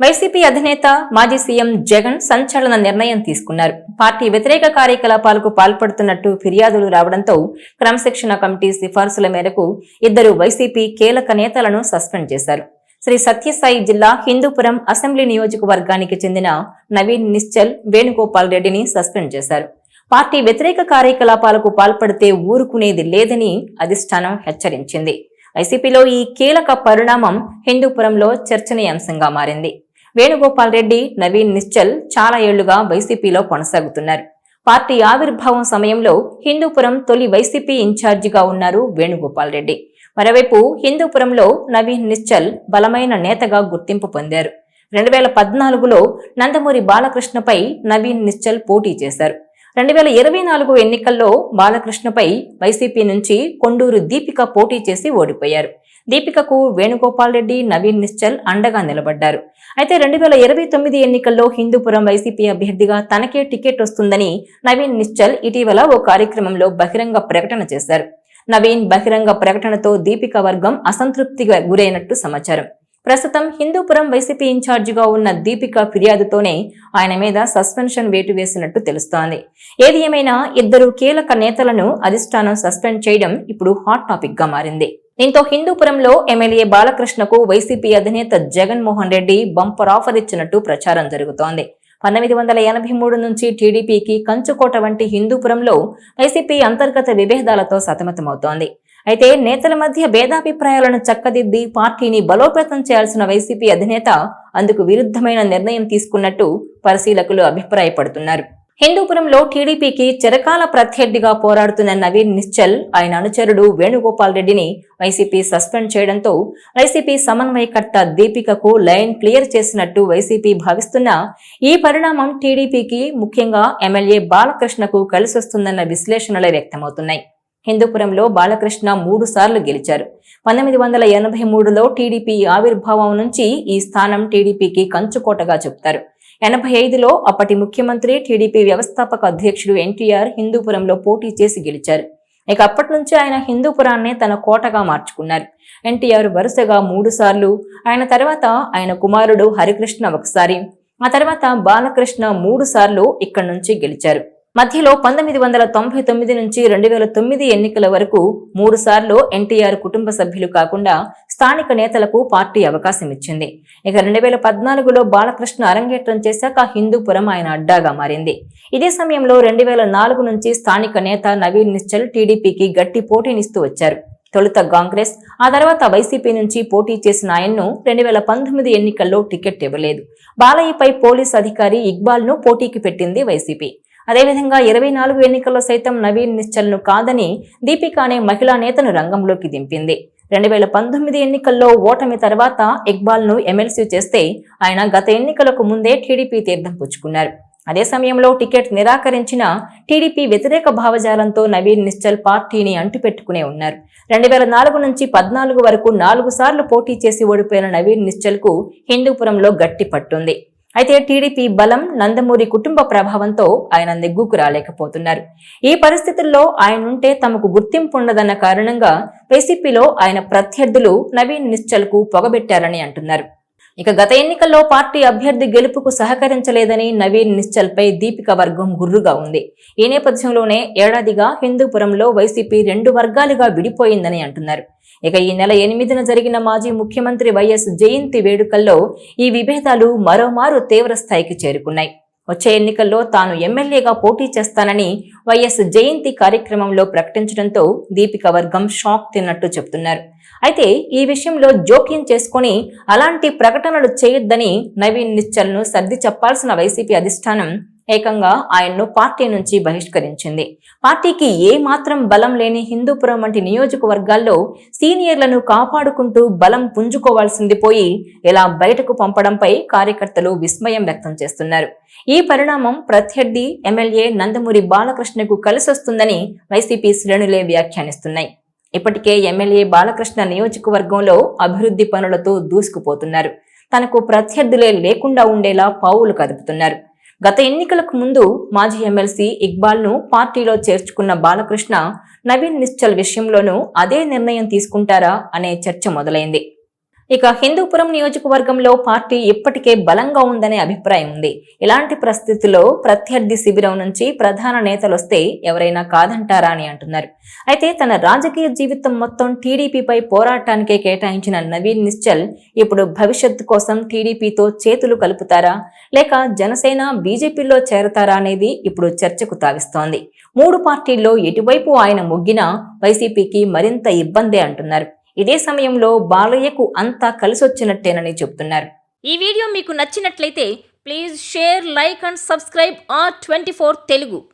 YCP అధినేత మాజీ CM Jagan సంచలన నిర్ణయం తీసుకున్నారు. పార్టీ వ్యతిరేక కార్యకలాపాలకు పాల్పడుతున్నట్టు ఫిర్యాదులు రావడంతో క్రమశిక్షణ కమిటీ సిఫార్సుల మేరకు ఇద్దరు వైసీపీ కీలక నేతలను సస్పెండ్ చేశారు. శ్రీ సత్యసాయి జిల్లా హిందూపురం అసెంబ్లీ నియోజకవర్గానికి చెందిన నవీన్ నిశ్చల్ వేణుగోపాల్ రెడ్డిని సస్పెండ్ చేశారు. పార్టీ వ్యతిరేక కార్యకలాపాలకు పాల్పడితే ఊరుకునేది లేదని అధిష్టానం హెచ్చరించింది. వైసీపీలో ఈ కీలక పరిణామం హిందూపురంలో చర్చనీయాంశంగా మారింది. వేణుగోపాల్ రెడ్డి నవీన్ నిశ్చల్ చాలా ఏళ్ళుగా వైసీపీలో కొనసాగుతున్నారు. పార్టీ ఆవిర్భావం సమయంలో హిందూపురం తొలి వైసీపీ ఇన్ఛార్జిగా ఉన్నారు వేణుగోపాల్ రెడ్డి. మరోవైపు హిందూపురంలో నవీన్ నిశ్చల్ బలమైన నేతగా గుర్తింపు పొందారు. రెండు వేల పద్నాలుగులో నందమూరి బాలకృష్ణపై నవీన్ నిశ్చల్ పోటీ చేశారు. రెండు వేల ఇరవై నాలుగు ఎన్నికల్లో బాలకృష్ణపై వైసీపీ నుంచి కొండూరు దీపిక పోటీ చేసి ఓడిపోయారు. దీపికకు వేణుగోపాల్ రెడ్డి నవీన్ నిశ్చల్ అండగా నిలబడ్డారు. అయితే రెండు వేల ఇరవై తొమ్మిది ఎన్నికల్లో హిందూపురం వైసీపీ అభ్యర్థిగా తనకే టికెట్ వస్తుందని నవీన్ నిశ్చల్ ఇటీవల ఓ కార్యక్రమంలో బహిరంగ ప్రకటన చేశారు. నవీన్ బహిరంగ ప్రకటనతో దీపిక వర్గం అసంతృప్తిగా గురైనట్టు సమాచారం. ప్రస్తుతం హిందూపురం వైసీపీ ఇన్ఛార్జిగా ఉన్న దీపిక ఫిర్యాదుతోనే ఆయన మీద సస్పెన్షన్ వేటు వేసినట్టు తెలుస్తోంది. ఏది ఏమైనా ఇద్దరు కీలక నేతలను అధిష్టానం సస్పెండ్ చేయడం ఇప్పుడు హాట్ టాపిక్గా మారింది. దీంతో హిందూపురంలో ఎమ్మెల్యే బాలకృష్ణకు వైసీపీ అధినేత జగన్మోహన్ రెడ్డి బంపర్ ఆఫర్ ఇచ్చినట్టు ప్రచారం జరుగుతోంది. పంతొమ్మిది వందల ఎనభై మూడు నుంచి టీడీపీకి కంచుకోట వంటి హిందూపురంలో వైసీపీ అంతర్గత విభేదాలతో సతమతమవుతోంది. అయితే నేతల మధ్య భేదాభిప్రాయాలను చక్కదిద్ది పార్టీని బలోపేతం చేయాల్సిన వైసీపీ అధినేత అందుకు విరుద్ధమైన నిర్ణయం తీసుకున్నట్టు పరిశీలకులు అభిప్రాయపడుతున్నారు. హిందూపురంలో టీడీపీకి చిరకాల ప్రత్యర్థిగా పోరాడుతున్న నవీన్ నిశ్చల్ ఆయన అనుచరుడు వేణుగోపాల్ రెడ్డిని వైసీపీ సస్పెండ్ చేయడంతో వైసీపీ సమన్వయకర్త దీపికకు లైన్ క్లియర్ చేసినట్టు వైసీపీ భావిస్తున్న ఈ పరిణామం టీడీపీకి ముఖ్యంగా ఎమ్మెల్యే బాలకృష్ణకు కలిసొస్తుందన్న విశ్లేషణలే వ్యక్తమవుతున్నాయి. హిందూపురంలో బాలకృష్ణ మూడు సార్లు గెలిచారు. పంతొమ్మిది వందల ఎనభై మూడులో టీడీపీ ఆవిర్భావం నుంచి ఈ స్థానం టీడీపీకి కంచుకోటగా చెబుతారు ఎనభై ఐదులో అప్పటి ముఖ్యమంత్రి టీడీపీ వ్యవస్థాపక అధ్యక్షుడు ఎన్టీఆర్ హిందూపురంలో పోటీ చేసి గెలిచారు. ఇక అప్పటి నుంచి ఆయన హిందూపురాన్నే తన కోటగా మార్చుకున్నారు. ఎన్టీఆర్ వరుసగా మూడు సార్లు ఆయన తర్వాత ఆయన కుమారుడు హరికృష్ణ ఒకసారి ఆ తర్వాత బాలకృష్ణ మూడు సార్లు ఇక్కడి నుంచి గెలిచారు. మధ్యలో పంతొమ్మిది వందల తొంభై తొమ్మిది నుంచి రెండు వేల తొమ్మిది ఎన్నికల వరకు మూడు సార్లు ఎన్టీఆర్ కుటుంబ సభ్యులు కాకుండా స్థానిక నేతలకు పార్టీ అవకాశం ఇచ్చింది. ఇక రెండు వేల పద్నాలుగులో బాలకృష్ణ అరంగేట్రం చేశాక హిందూపురం ఆయన అడ్డాగా మారింది. ఇదే సమయంలో రెండు వేల నాలుగు నుంచి స్థానిక నేత నవీన్ నిశ్చల్ టీడీపీకి గట్టి పోటీనిస్తూ వచ్చారు. తొలుత కాంగ్రెస్ ఆ తర్వాత వైసీపీ నుంచి పోటీ చేసిన ఆయన్ను రెండు వేల పంతొమ్మిది ఎన్నికల్లో టికెట్ ఇవ్వలేదు. బాలయ్యపై పోలీస్ అధికారి ఇక్బాల్ను పోటీకి పెట్టింది వైసీపీ. అదేవిధంగా ఇరవై నాలుగు ఎన్నికల్లో సైతం నవీన్ నిశ్చల్ను కాదని దీపిక అనే మహిళా నేతను రంగంలోకి దింపింది. రెండు వేల పంతొమ్మిది ఎన్నికల్లో ఓటమి తర్వాత ఇక్బాల్ను ఎమ్మెల్సీ చేస్తే ఆయన గత ఎన్నికలకు ముందే టీడీపీ తీర్థం పుచ్చుకున్నారు. అదే సమయంలో టికెట్ నిరాకరించిన టీడీపీ వ్యతిరేక భావజాలంతో నవీన్ నిశ్చల్ పార్టీని అంటుపెట్టుకునే ఉన్నారు. రెండు వేల నాలుగు నుంచి పద్నాలుగు వరకు నాలుగు సార్లు పోటీ చేసి ఓడిపోయిన నవీన్ నిశ్చల్కు హిందూపురంలో గట్టి పట్టుంది. అయితే టీడీపీ బలం నందమూరి కుటుంబ ప్రభావంతో ఆయన నెగ్గుకు రాలేకపోతున్నారు. ఈ పరిస్థితుల్లో ఆయన ఉంటే తమకు గుర్తింపు ఉండదన్న కారణంగా వైసీపీలో ఆయన ప్రత్యర్థులు నవీన్ నిశ్చల్కు పొగబెట్టారని అంటున్నారు. ఇక గత ఎన్నికల్లో పార్టీ అభ్యర్థి గెలుపుకు సహకరించలేదని నవీన్ నిశ్చల్పై దీపిక వర్గం గుర్రుగా ఉంది. ఈ నేపథ్యంలోనే ఏడాదిగా హిందూపురంలో వైసీపీ రెండు వర్గాలుగా విడిపోయిందని అంటున్నారు. ఇక ఈ నెల ఎనిమిదిన జరిగిన మాజీ ముఖ్యమంత్రి వైఎస్ జయంతి వేడుకల్లో ఈ విభేదాలు మరోమారు తీవ్ర స్థాయికి చేరుకున్నాయి. వచ్చే ఎన్నికల్లో తాను ఎమ్మెల్యేగా పోటీ చేస్తానని వైఎస్ జయంతి కార్యక్రమంలో ప్రకటించడంతో దీపిక వర్గం షాక్ తిన్నట్టు చెబుతున్నారు అయితే ఈ విషయంలో జోక్యం చేసుకుని అలాంటి ప్రకటనలు చేయొద్దని నవీన్ నిశ్చల్ను సర్ది చెప్పాల్సిన వైసీపీ అధిష్టానం ఏకంగా ఆయన్ను పార్టీ నుంచి బహిష్కరించింది. పార్టీకి ఏ మాత్రం బలం లేని హిందూపురం వంటి నియోజకవర్గాల్లో సీనియర్లను కాపాడుకుంటూ బలం పుంజుకోవాల్సింది పోయి ఇలా బయటకు పంపడంపై కార్యకర్తలు విస్మయం వ్యక్తం చేస్తున్నారు. ఈ పరిణామం ప్రత్యర్థి ఎమ్మెల్యే నందమూరి బాలకృష్ణకు కలిసొస్తుందని వైసీపీ శ్రేణులే వ్యాఖ్యానిస్తున్నాయి. ఇప్పటికే ఎమ్మెల్యే బాలకృష్ణ నియోజకవర్గంలో అభివృద్ధి పనులతో దూసుకుపోతున్నారు. తనకు ప్రత్యర్థులే లేకుండా ఉండేలా పావులు కదుపుతున్నారు. గత ఎన్నికలకు ముందు మాజీ ఎమ్మెల్సీ ఇక్బాల్ను పార్టీలో చేర్చుకున్న బాలకృష్ణ నవీన్ నిశ్చల్ విషయంలోనూ అదే నిర్ణయం తీసుకుంటారా అనే చర్చ మొదలైంది. ఇక హిందూపురం నియోజకవర్గంలో పార్టీ ఇప్పటికే బలంగా ఉందనే అభిప్రాయం ఉంది. ఇలాంటి పరిస్థితుల్లో ప్రత్యర్థి శిబిరం నుంచి ప్రధాన నేతలు వస్తే ఎవరైనా కాదంటారా అని అంటున్నారు. అయితే తన రాజకీయ జీవితం మొత్తం టీడీపీపై పోరాటానికే కేటాయించిన నవీన్ నిశ్చల్ ఇప్పుడు భవిష్యత్తు కోసం టీడీపీతో చేతులు కలుపుతారా? లేక జనసేన బీజేపీలో చేరతారా అనేది ఇప్పుడు చర్చకు తావిస్తోంది. మూడు పార్టీల్లో ఎటువైపు ఆయన మొగ్గినా వైసీపీకి మరింత ఇబ్బందే అంటున్నారు. ఇదే సమయంలో బాలయ్యకు అంతా కలిసొచ్చినట్టేనని చెబుతున్నారు ఈ వీడియో మీకు నచ్చినట్లయితే please share like and subscribe R twenty four Telugu.